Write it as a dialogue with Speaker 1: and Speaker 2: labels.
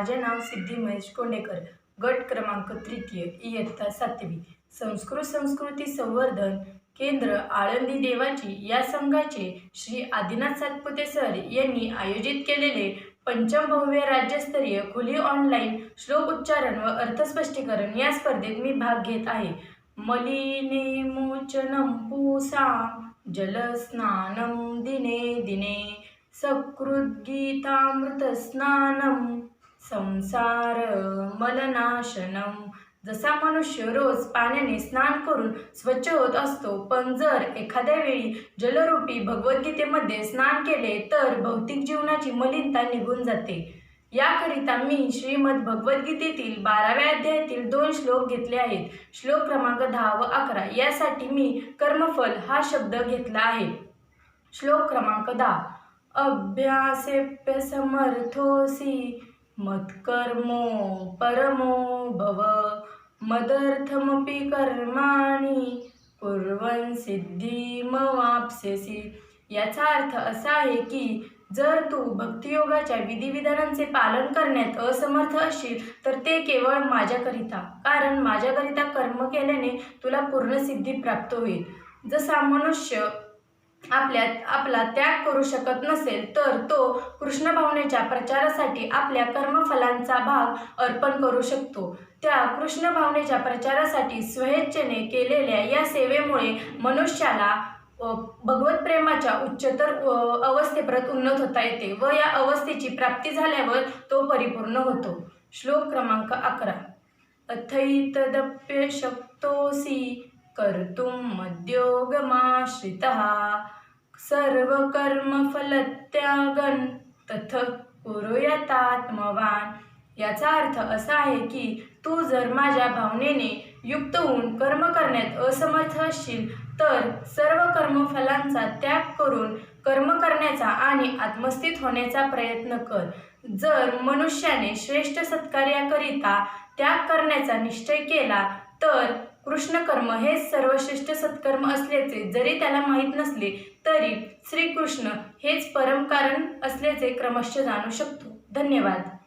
Speaker 1: माझे नाव सिद्धी महेश कोंडेकर. गट क्रमांक तृतीय इयत्ता सातवी. संस्कृत संस्कृती संवर्धन केंद्र आळंदी देवाची या संघाचे श्री आदिनाथ सातपुते सर यांनी आयोजित केलेले पंचमभव्य राज्यस्तरीय खुली ऑनलाईन श्लोक उच्चारण व अर्थस्पष्टीकरण या स्पर्धेत मी भाग घेत आहे. मलिने मोचनम पूसा जलस्नानं दिने दिने सकृद्गीतामृतस्नानं संसार मलनाशनम. जसा मनुष्य रोज पाण्याने स्नान करून स्वच्छ होत असतो पण जर एखाद्या वेळी जलरूपी भगवद्गीतेमध्ये स्नान केले तर भौतिक जीवनाची मलिनता निघून जाते. याकरिता मी श्रीमद भगवद्गीतेतील बाराव्या अध्यायातील दोन श्लोक घेतले आहेत. श्लोक क्रमांक दहा व अकरा यासाठी मी कर्मफल हा शब्द घेतला आहे. श्लोक क्रमांक दहा. अभ्यासेप्य समर्थोसी मत्कर्मो परमो भव। मदर्थमपि कर्माणि कुर्वन् सिद्धिमवाप्स्यसि याचा अर्थ असा आहे की जर तू भक्तियोगाच्या विधिविधानांचे पालन करण्यात असमर्थ असशील तर ते केवळ माझ्याकरिता. कारण माझ्याकरिता कर्म केल्याने तुला पूर्ण सिद्धी प्राप्त होईल. जसा मनुष्य आपल्यात आपला त्याग करू शकत नसेल तर तो कृष्ण भावनेच्या प्रचारासाठी आपल्या कर्मफलांचा भाग अर्पण करू शकतो. त्या कृष्ण भावनेच्या प्रचारासाठी स्वेच्छेने केलेल्या या सेवेमुळे मनुष्याला भगवत प्रेमाच्या उच्चतर अवस्थेप्रत उन्नत होता येते व या अवस्थेची प्राप्ती झाल्यावर तो परिपूर्ण होतो. श्लोक क्रमांक अकरा. अथैतदप्य शक्तोसी कर्तुं मद्योगमाश्रितः सर्वकर्मफलत्यागन तथ कुरुयतात्मवान. याचा अर्थ असा आहे की तू जर माझ्या भावनेने युक्त होऊन कर्म करण्यात असमर्थ असशील तर सर्व कर्मफलांचा त्याग करून कर्म करण्याचा आणि आत्मस्थित होण्याचा प्रयत्न कर. जर मनुष्याने श्रेष्ठ सत्कार्याकरिता त्याग करण्याचा निश्चय केला तर कृष्णकर्म हे हेच सर्वश्रेष्ठ सत्कर्म असल्याचे जरी त्याला माहीत नसले तरी श्रीकृष्ण हेच परम कारण असल्याचे क्रमशः जाणू शकतो. धन्यवाद.